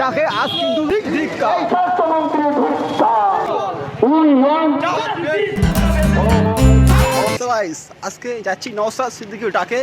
ডাকে আজ কিন্তু আজকে যাচ্ছি নওসাদ সিদ্দিকির ডাকে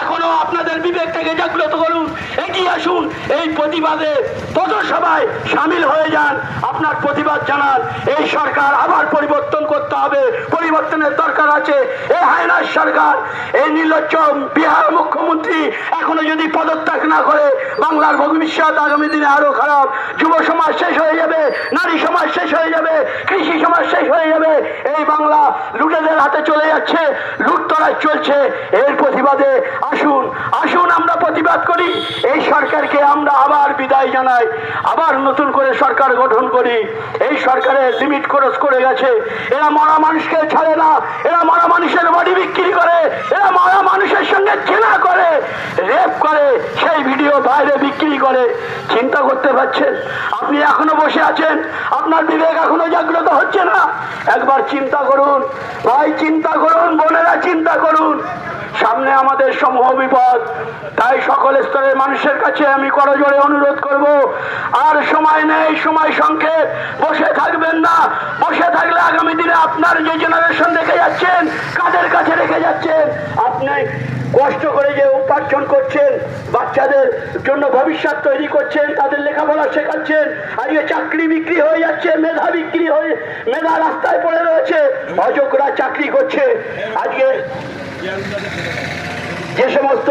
এখনও আপনাদের বিবেকটাকে জাগ্রত করুন, এগিয়ে আসুন, এই প্রতিবাদে পথসভায় সামিল হয়ে যান, আপনার প্রতিবাদ জানান, এই সরকার আবার পরিবর্তন করতে হবে, পরিবর্তনের দরকার আছে এই হায়নার সরকার, এই নির্লজ্জ বিহার মুখ্যমন্ত্রী এখনও যদি পদত্যাগ না করে, বাংলার ভবিষ্যৎ আগামী দিনে আরও খারাপ, যুব সমাজ শেষ হয়ে যাবে, নারী সমাজ শেষ হয়ে যাবে, কৃষি সমাজ শেষ হয়ে যাবে, এই বাংলা লুটেদের হাতে চলে যাচ্ছে লুটতরাজ চলছে। এর প্রতিবাদে আসুন আসুন আমরা প্রতিবাদ করি, এই সরকারকে আমরা আবার বিদায় জানাই, আবার নতুন করে সরকার গঠন করি। এই সরকারের লিমিট ক্রস করে গেছে। এরা মরা মানুষকে ছাড়ে না, এরা মরা মানুষের বডি বিক্রি করে, এরা মরা মানুষের সঙ্গে চেনা করে রেপ করে, সেই ভিডিও বাইরে বিক্রি করে। চিন্তা করতে পারছেন? আপনি এখনও বসে আছেন? আপনার বিবেক এখনও জাগ্রত হচ্ছে না? একবার চিন্তা করুন, ভাই, চিন্তা করুন, বোনেরা, চিন্তা করুন। সামনে আমাদের সমূহ বিপদ। তাই সকল স্তরের মানুষের কাছে আমি করজোড়ে অনুরোধ করব, আর সময় নেই, সময় সংক্ষেপ। বসে থাকবেন না। বসে থাকলে আগামী দিনে আপনার যে জেনারেশন রেখে যাচ্ছেন, কাদের কাছে রেখে যাচ্ছেন, আপনি কষ্ট করে যে উপার্জন করছেন, বাচ্চাদের জন্য ভবিষ্যৎ তৈরি করছেন, তাদের লেখাপড়া শেখাচ্ছেন আজকে চাকরি বিক্রি হয়ে যাচ্ছে, মেধা বিক্রি হয়ে, মেধা রাস্তায় পড়ে রয়েছে, অযোগ্যরা চাকরি করছে। আজকে যে সমস্ত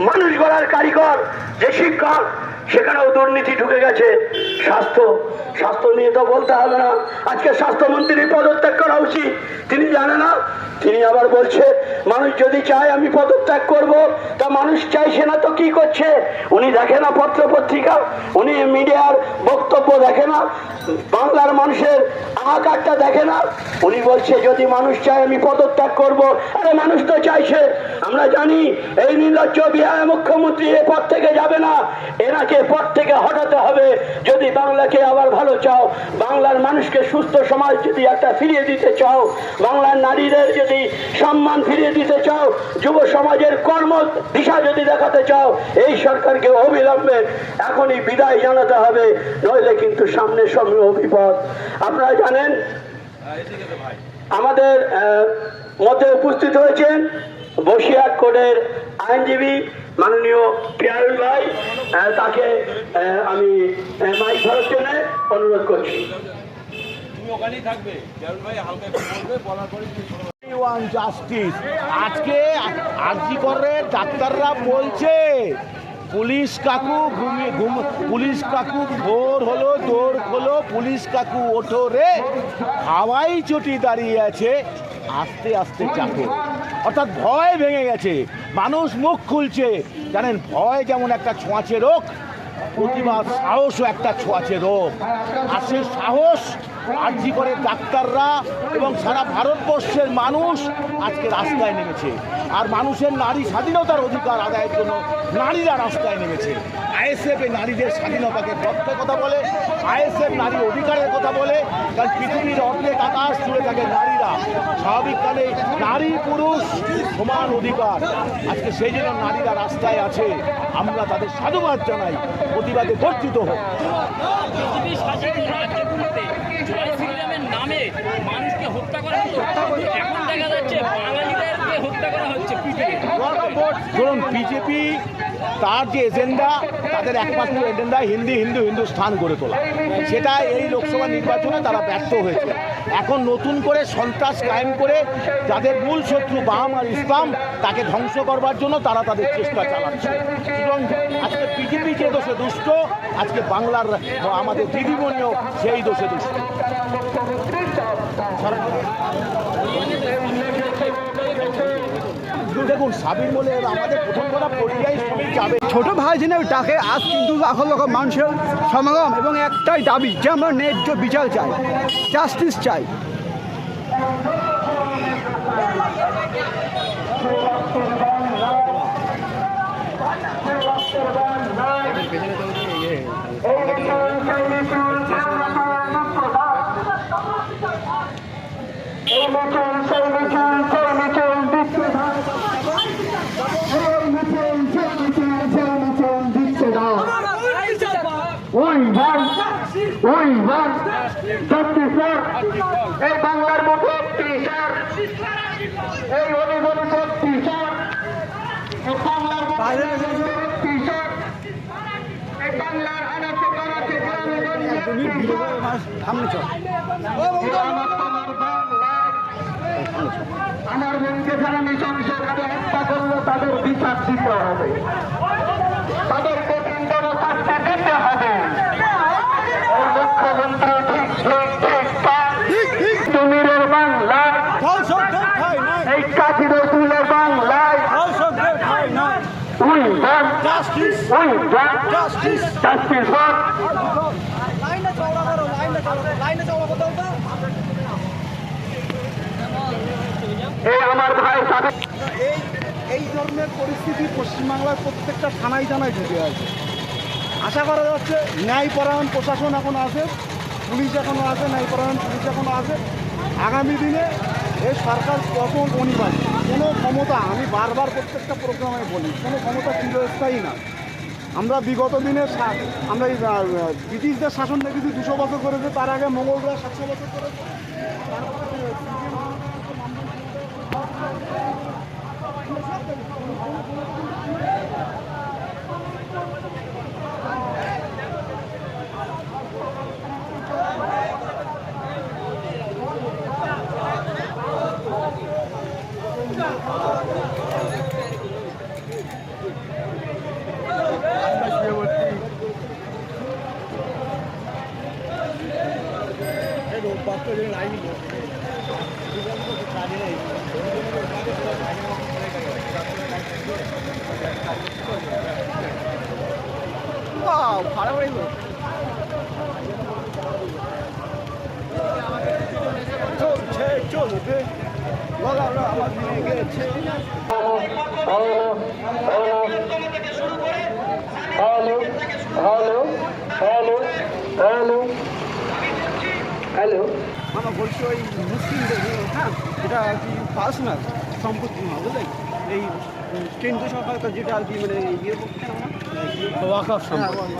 মানুষ গড়ার কারিগর যে শিক্ষক সেখানেও দুর্নীতি ঢুকে গেছে। স্বাস্থ্য স্বাস্থ্য নিয়ে তো বলতে হবে না। আজকে স্বাস্থ্যমন্ত্রীর পদত্যাগ করা উচিত। তিনি জানে না, তিনি আবার বলছে, মানুষ যদি চায় আমি পদত্যাগ করব, তা মানুষ চাইছে না তো কি করছে? উনি দেখে না পত্র পত্রিকা উনি মিডিয়ার বক্তব্য দেখে না, বাংলার মানুষের আহাকারটা দেখে না। উনি বলছে, যদি মানুষ চায় আমি পদত্যাগ করব। আরে মানুষ তো চাইছে আমরা জানি, এই নির্লজ্জ বিহার মুখ্যমন্ত্রী এ পদ থেকে যাবে না। এনাকে পদ থেকে হটাতে হবে। যদি বাংলাকে আবার ভালো চাও, বাংলার মানুষকে সুস্থ সমাজ যদি একটা ফিরিয়ে দিতে চাও, বাংলার নারীদের যদি সম্মান ফিরিয়ে দিতে চাও, যুব সমাজের কর্ম দিশা যদি দেখাতে চাও, এই সরকারকে অবিলম্বে এখনই বিদায় জানাতে হবে, নইলে কিন্তু সামনে সামনে বিপদ। আপনারা জানেন, আমাদের মধ্যে উপস্থিত হয়েছেন বসিরহাট কোর্টের আইনজীবী মাননীয় পিয়ারুল ভাই তাকে আমি মাইক ধরার জন্য অনুরোধ করছি। তুমি ওখানেই থাকবে। জারুল ভাই হালকা একটু বলবে বলার পরে তুমি শোনো। ওয়ান জাস্টিস আজকে আরজি করের ডাক্তাররা বলছে পুলিশ কাকু ঘুমিয়ে ঘুম পুলিশ কাকু ভোর হলো দৌড় হলো পুলিশ কাকু ওঠো রে হাওয়াই চটি দাঁড়িয়ে আছে আস্তে আস্তে চাপে। অর্থাৎ ভয় ভেঙে গেছে। মানুষ মুখ খুলছে। জানেন, ভয় যেমন একটা ছোঁয়াচে রোগ প্রতিবাদ সাহসও একটা ছোঁয়াচে রোগ। আর সেই সাহস আর্জি করে ডাক্তাররা এবং সারা ভারতবর্ষের মানুষ আজকে রাস্তায় নেমেছে। আর মানুষের নারী স্বাধীনতার অধিকার আদায়ের জন্য নারীরা রাস্তায় নেমেছে। আইএসএফ নারীদের স্বাধীনতাকে রক্ষার কথা বলে আইএসএফ নারী অধিকারের কথা বলে কারণ পৃথিবীর অর্ধেক আকাশ জুড়ে থাকে নারীরা। স্বাভাবিকভাবে নারী পুরুষ সমান অধিকার। আজকে সেই জন্য নারীরা রাস্তায় আছে। আমরা তাদের সাধুবাদ জানাই প্রতিবাদে গর্জিত হোক। পৃথিবীর শাসিত রাজ্যগুলিতে জয় শ্রীরামের নামে মানুষকে হত্যা করা এখন দেখা যাচ্ছে বাঙালিদেরকে হত্যা করা হচ্ছে ধরুন বিজেপি তার যে এজেন্ডা, তাদের একমাত্র এজেন্ডা হিন্দি, হিন্দু, হিন্দুস্থান গড়ে তোলা। সেটা এই লোকসভা নির্বাচনে তারা ব্যর্থ হয়েছে। এখন নতুন করে সন্ত্রাস কায়েম করে যাদের মূল শত্রু বাম আর ইসলাম, তাকে ধ্বংস করবার জন্য তারা তাদের চেষ্টা চালাচ্ছে। এবং আজকে বিজেপি যে দোষে দুষ্ট, আজকে বাংলার আমাদের দিদিমণিও সেই দোষে দুষ্ট। ছোট ভাই জেনে ডাকে, আজ কিন্তু লাখ লক্ষ মানুষের সমাগম এবং একটাই দাবি যে আমরা ন্যায্য বিচার চাই জাস্টিস চাই এই মিছিল সেই মিছিল সেই মিছিল বিশ্ব উই ওয়ান জাস্টিস ফর এই বাংলার মতো টিচার এই অনিগণিত টিচার এই বাংলার মতো টিচার এই বাংলার আনাচে কানাচে গ্রামে গঞ্জে তুমি ভিডিও করে আমার সামনে চল। আমার মনকে যারা নৃশংসভাবে হত্যা করল তাদের বিচার দিতে হবে। তাদের কঠিনতর শাস্তি দিতে হবে। মুখ্যমন্ত্রী ঠিক ঠিক ঠিক তুমিরের নাই। এই কাঠি ওয়ান জাস্টিস জাস্টিস ফর লাইনে চওড়া করো লাইনে চওড়া লাইনে চওড়া করতে হবে এই আমার ভাই সাবেক এই এই ধরনের পরিস্থিতি পশ্চিমবাংলার প্রত্যেকটা থানায় থানায় ঢুকে আছে। আশা করা যাচ্ছে ন্যায়পরায়ণ প্রশাসন এখন আছে পুলিশ এখনও আছে ন্যায়পরায়ণ পুলিশ এখনও আছে। আগামী দিনে এই সরকার কখন অনিবার্য? কোনো ক্ষমতা আমি বারবার প্রত্যেকটা প্রোগ্রামে বলি কোনো ক্ষমতা চিরস্থায়ী না। আমরা বিগত দিনে আমরা ব্রিটিশদের শাসন দেখেছি দুশো বছর করেছে, তার আগে মোগলরা সাতশো বছর করেছে। ভালো করে চলছে চলবে। লগা আমার দিনে গেছে। Hello hello hello hello hello আমরা বলছি ওই মুসলিমদের হ্যাঁ? এটা আর কি পার্সোনাল সম্পত্তি না বুঝলেন? এই কেন্দ্র সরকার যেটা আর কি মানে ইয়ে করছে না। ওয়াকফ সম্পত্তি।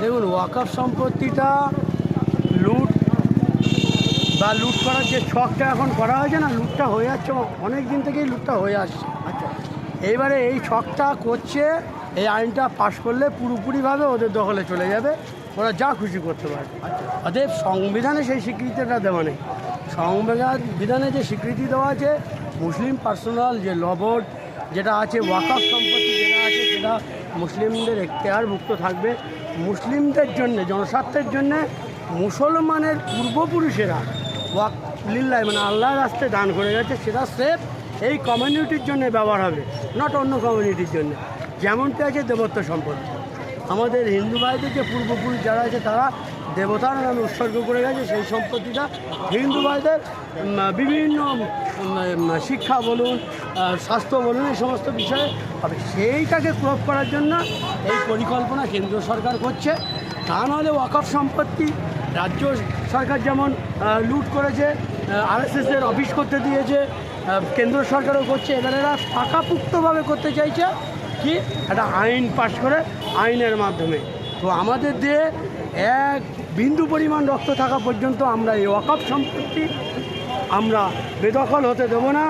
দেখুন ওয়াকফ সম্পত্তিটা লুট বা লুট করার যে ছকটা এখন করা হয়েছে না লুটটা হয়ে যাচ্ছে অনেক দিন থেকেই লুটটা হয়ে আসছে। আচ্ছা। এইবারে এই ছকটা করছে এই আইনটা পাশ করলে পুরোপুরিভাবে ওদের দখলে চলে যাবে ওরা যা খুশি করতে পারে অতএব সংবিধানে সেই স্বীকৃতিটা দেওয়া নেই। সংবিধান বিধানে যে স্বীকৃতি দেওয়া আছে মুসলিম পার্সোনাল যে লবড যেটা আছে ওয়াকফ সম্পত্তি যেটা আছে সেটা মুসলিমদের এখতেয়ারভুক্ত থাকবে। মুসলিমদের জন্য, জনস্বার্থের জন্য মুসলমানের পূর্বপুরুষেরা ওয়াক লিল্লায় মানে আল্লাহর রাস্তায় দান করে গেছে, সেটা সেফ এই কমিউনিটির জন্য ব্যবহার হবে নট অন্য কমিউনিটির জন্য। যেমনটি আছে দেবত্ব সম্পত্তি আমাদের হিন্দু ভাইদের যে পূর্বপুরুষ যারা আছে, তারা দেবতার নামে উৎসর্গ করে গেছে, সেই সম্পত্তিটা হিন্দু ভাইদের বিভিন্ন শিক্ষা বলুন স্বাস্থ্য বলুন, এই সমস্ত বিষয়ে। হবে সেইটাকে ক্রপ করার জন্য এই পরিকল্পনা কেন্দ্র সরকার করছে। তা নাহলে ওয়াকফ সম্পত্তি রাজ্য সরকার যেমন লুট করেছে আরএসএসের অফিস করতে দিয়েছে কেন্দ্র সরকারও করছে। এবার এরা পাকাপুক্তভাবে করতে চাইছে কি? একটা আইন পাশ করে আইনের মাধ্যমে। তো আমাদের দিয়ে এক বিন্দু পরিমাণ রক্ত থাকা পর্যন্ত আমরা এই ওয়াকফ সম্পত্তি আমরা বেদখল হতে দেবো না।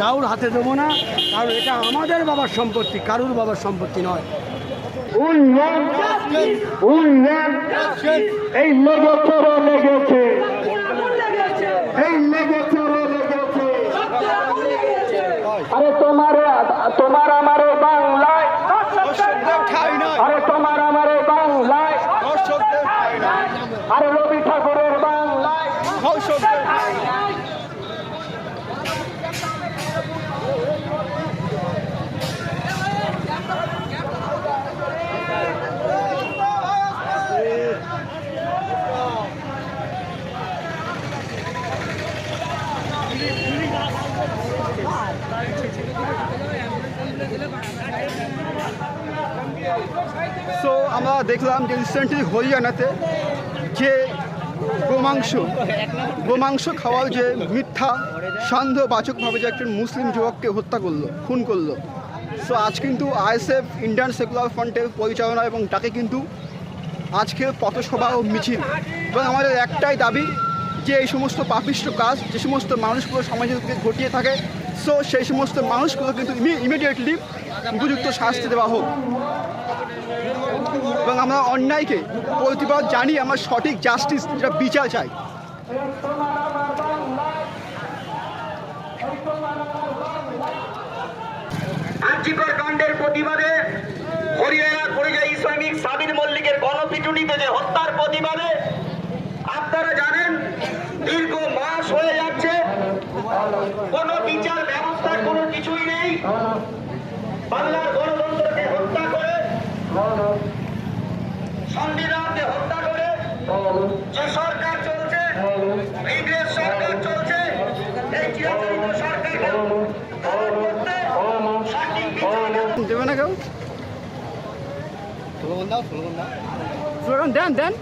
কারুর হাতে দেবো না কারণ এটা আমাদের বাবার সম্পত্তি কারুর বাবার সম্পত্তি নয়। এই লেগেছে রে লেগেছে এই লেগেছে আরে তোমার তোমার আমার বাংলায়। আরে তোমার আমার বাংলায়। আরে রবি ঠাকুরের বাংলায়। সো আমরা দেখলাম যে রিসেন্টলি হরিয়ানাতে যে গোমাংস গোমাংস খাওয়ার যে মিথ্যা, সন্দেহবাচকভাবে যে একজন মুসলিম যুবককে হত্যা করল, খুন করল। সো আজ কিন্তু আইএসএফ ইন্ডিয়ান সেকুলার ফ্রন্টের পরিচালনা এবং তাকে কিন্তু আজকে পথসভা ও মিছিল। এবং আমাদের একটাই দাবি যে এই সমস্ত পাপিষ্ট কাজ, যে সমস্ত মানুষগুলো সমাজে ঘটিয়ে থাকে সো সেই সমস্ত মানুষগুলো কিন্তু ইমিডিয়েটলি উপযুক্ত শাস্তি দেওয়া হোক। এবং আমরা অন্যায়কে প্রতিবাদ জানি আমরা সঠিক জাস্টিস যেটা বিচার চাই। আর্যিকর কাণ্ডের প্রতিবাদে হরিয়ানা পরিযায়ী ইসলামিক সাবির মল্লিকের গণপিটুনিতে যে হত্যার প্রতিবাদে আপনারা জানেন, দীর্ঘ মাস হয়ে যাচ্ছে। কোনো বিচার ব্যবস্থার কোনো কিছুই নেই। বাংলার গণতন্ত্রকে হত্যা করে সংবিধানকে হত্যা করে যে সরকার চলছে ইংরেজ সরকার চলছে এই চিরাচরিত সরকারকে সঠিক দেবে না কেউ? স্লোগান দেন দেন।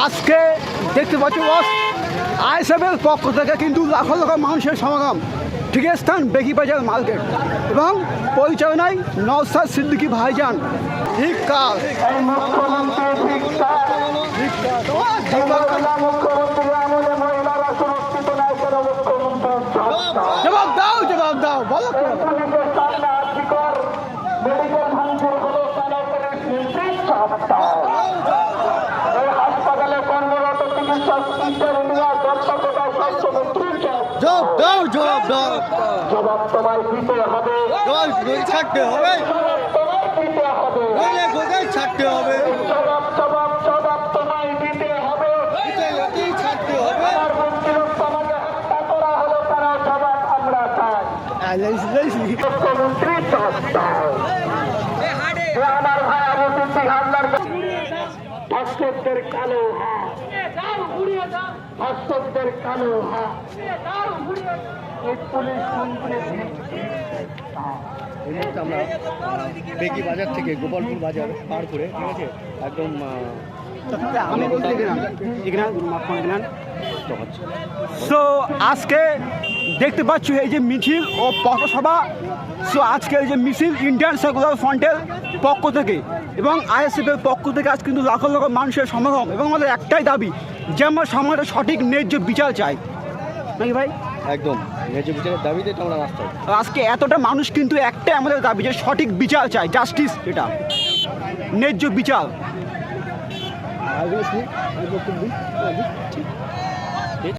আজকে দেখতে পাচ্ছ বস? আইসএফের পক্ষ থেকে কিন্তু লাখো লাখো মানুষের সমাগম। ঠিক স্থান বেগিবাজার মার্কেট। এবং পরিচালনায় নওসাদ সিদ্দিকি ভাইজান। ঠিক কাজ জবাব দাও জবাব দাও বলো কি? হাসপাতালে কর্মরত চিকিৎসক জবাব দাও জবাব দাও। জবাব তোমায় দিতে হবে। জবাব ছাড়তে হবে। ছাড়তে হবে। জবাব জবাব জবাব তোমায় দিতে হবে। ছাড়তে হবে। আমার মুক্তির সমাজে হত্যা করা হলো তারা জবাব আমরা চাই। ভাই আবু সিদ্দিক হামলার ভাস্করদের কালো হাত কালো হাত এই পুলিশ মন্ত্রী এই মুহূর্তে আমরা বেগি বাজার থেকে গোপালপুর বাজার পার করে ঠিক আছে? একদম আমি বলতে সো আজকে দেখতে পাচ্ছ এই যে মিছিল ও পথসভা। সো আজকে এই যে মিছিল ইন্ডিয়ান সেকুলার ফ্রন্টের পক্ষ থেকে। এবং আইএসএফের পক্ষ থেকে আজ কিন্তু লাখো লাখো মানুষের সমাগম এবং আমাদের একটাই দাবি যে আমরা সমাজের সঠিক ন্যায্য বিচার চাই। নাকি ভাই? একদম ন্যায্য বিচারের দাবিতে তো আমরা রাস্তায়। আজকে এতটা মানুষ কিন্তু একটাই আমাদের দাবি যে সঠিক বিচার চাই জাস্টিস এটা ন্যায্য বিচার।